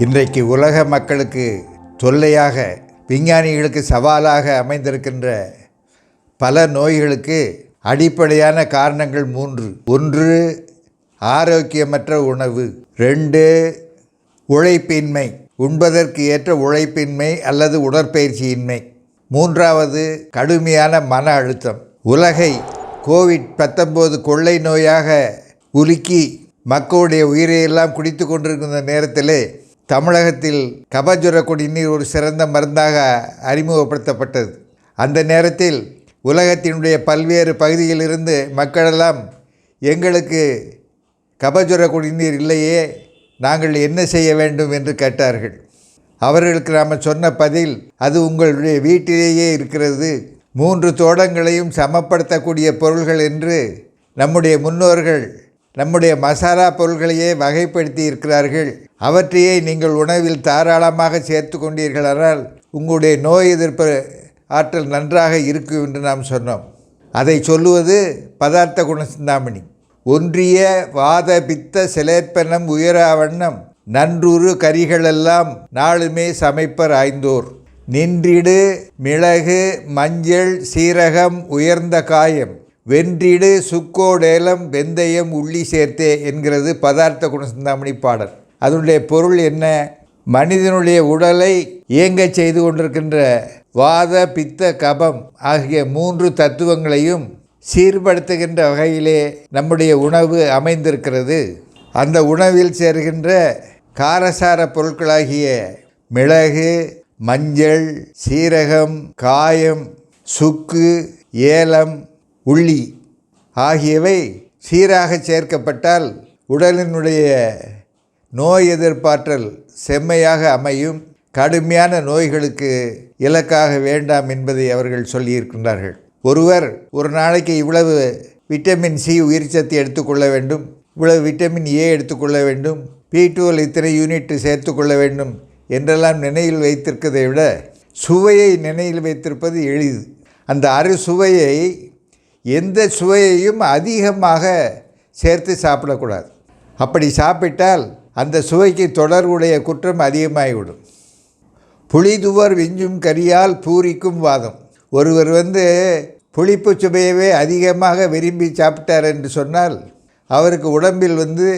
இன்றைக்கு உலக மக்களுக்கு தொல்லையாக விஞ்ஞானிகளுக்கு சவாலாக அமைந்திருக்கின்ற பல நோய்களுக்கு அடிப்படையான காரணங்கள் மூன்று. ஒன்று ஆரோக்கியமற்ற உணவு. ரெண்டு உழைப்பின்மை. உண்பதற்கு ஏற்ற உழைப்பின்மை அல்லது உடற்பயிற்சியின்மை. மூன்றாவது கடுமையான மன அழுத்தம். உலகை கோவிட் பத்தொம்போது கொள்ளை நோயாக உலுக்கி மக்களுடைய உயிரையெல்லாம் குடித்து கொண்டிருக்கின்ற நேரத்திலே தமிழகத்தில் கபஜுர குடிநீர் ஒரு சிறந்த மருந்தாக அறிமுகப்படுத்தப்பட்டது. அந்த நேரத்தில் உலகத்தினுடைய பல்வேறு பகுதியிலிருந்து மக்களெல்லாம் எங்களுக்கு கபஜுர குடிநீர் இல்லையே நாங்கள் என்ன செய்ய வேண்டும்? என்று கேட்டார்கள். அவர்களுக்கு நாம் சொன்ன பதில் அது உங்களுடைய வீட்டிலேயே இருக்கிறது. மூன்று தோடங்களையும் சமப்படுத்தக்கூடிய பொருள்கள் என்று நம்முடைய முன்னோர்கள் நம்முடைய மசாலா பொருள்களையே வகைப்படுத்தி இருக்கிறார்கள். அவற்றையே நீங்கள் உணவில் தாராளமாக சேர்த்து கொண்டீர்களானால் உங்களுடைய நோய் எதிர்ப்பு ஆற்றல் நன்றாக இருக்கும் என்று நாம் சொன்னோம். அதை சொல்லுவது பதார்த்த குணசிந்தாமணி ஒன்றிய வாத பித்த சிலேற்பனம் உயராவண்ணம் நன்றுரு கரிகளெல்லாம் நாளுமே சமைப்பர் ஆய்ந்தோர் நின்றிடு மிளகு மஞ்சள் சீரகம் உயர்ந்த காயம் வென்றிடு சுக்கோடேலம் வெந்தயம் உள்ளி சேர்த்தே என்கிறது பதார்த்த குணசிந்தாமணி பாடல். அதனுடைய பொருள் என்ன? மனிதனுடைய உடலை இயங்க செய்து கொண்டிருக்கின்ற வாத பித்த கபம் ஆகிய மூன்று தத்துவங்களையும் சீர்படுத்துகின்ற வகையிலே நம்முடைய உணவு அமைந்திருக்கிறது. அந்த உணவில் சேர்கின்ற காரசார பொருட்களாகிய மிளகு மஞ்சள் சீரகம் காயம் சுக்கு ஏலம் உள்ளி ஆகியவை சீராக சேர்க்கப்பட்டால் உடலினுடைய நோய் எதிர்ப்பாற்றல் செம்மையாக அமையும். கடுமையான நோய்களுக்கு இலக்காக வேண்டாம் என்பதை அவர்கள் சொல்லியிருக்கின்றார்கள். ஒருவர் ஒரு நாளைக்கு இவ்வளவு விட்டமின் சி உயிர்ச்சத்து எடுத்துக்கொள்ள வேண்டும் இவ்வளவு விட்டமின் ஏ எடுத்துக்கொள்ள வேண்டும் பி டுவெல் இத்தனை யூனிட் சேர்த்துக்கொள்ள வேண்டும் என்றெல்லாம் நினைவில் வைத்திருக்கிறதை விட சுவையை நினைவில் வைத்திருப்பது எளிது. அந்த அறு சுவையை எந்த சுவையையும் அதிகமாக சேர்த்து சாப்பிடக்கூடாது. அப்படி சாப்பிட்டால் அந்த சுவைக்கு தொடர்புடைய குற்றம் அதிகமாகிவிடும் புளிதுவர் விஞ்சும் கரியால் பூரிக்கும் வாதம். ஒருவர் வந்து புளிப்பு சுவையவே அதிகமாக விரும்பி சாப்பிட்டார் என்று சொன்னால் அவருக்கு உடம்பில் வந்து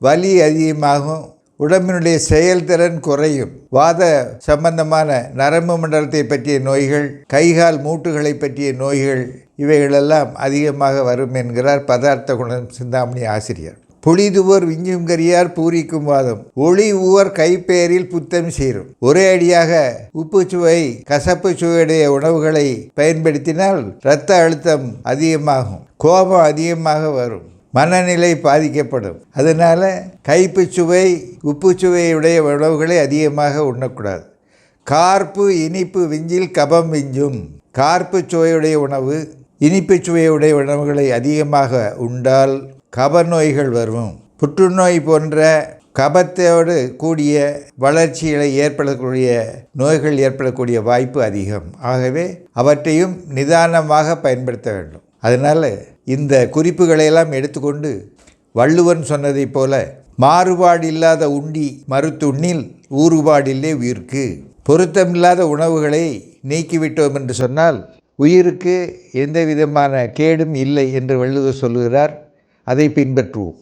வலி அதிகமாகும் உடம்பினுடைய செயல்திறன் குறையும். வாத சம்பந்தமான நரம்பு மண்டலத்தை பற்றிய நோய்கள் கைகால் மூட்டுகளை பற்றிய நோய்கள் இவைகளெல்லாம் அதிகமாக வரும் என்கிறார் பதார்த்த குணம் சிந்தாமணி ஆசிரியர். புளிதுவோர் விஞ்சும் கரியார் பூரிக்கும் வாதம். ஒளி ஊவர் கைப்பேரில் புத்தம் சீரும். ஒரே அடியாக உப்பு சுவை கசப்பு சுவையுடைய உணவுகளை பயன்படுத்தினால் இரத்த அழுத்தம் அதிகமாகும். கோபம் அதிகமாக வரும். மனநிலை பாதிக்கப்படும். அதனால் கைப்பு சுவை உப்பு சுவையுடைய உணவுகளை அதிகமாக உண்ணக்கூடாது. கார்ப்பு இனிப்பு விஞ்சில் கபம் விஞ்சும். கார்ப்பு சுவையுடைய உணவு இனிப்பு சுவையுடைய உணவுகளை அதிகமாக உண்டால் கப நோய்கள் வரும். புற்றுநோய் போன்ற கபத்தோடு கூடிய வளர்ச்சிகளை ஏற்படக்கூடிய நோய்கள் ஏற்படக்கூடிய வாய்ப்பு அதிகம். ஆகவே அவற்றையும் நிதானமாக பயன்படுத்த வேண்டும். அதனால் இந்த குறிப்புகளையெல்லாம் எடுத்துக்கொண்டு வள்ளுவன் சொன்னதைப் போல மாறுபாடு இல்லாத உண்டி மறுத்துண்ணில் ஊறுபாடில்லே உயிர்க்கு. பொருத்தமில்லாத உணவுகளை நீக்கிவிட்டோம் என்று சொன்னால் உயிருக்கு எந்த விதமான கேடும் இல்லை என்று வள்ளுவர் சொல்லுகிறார். அதை பின்பற்றுவோம்.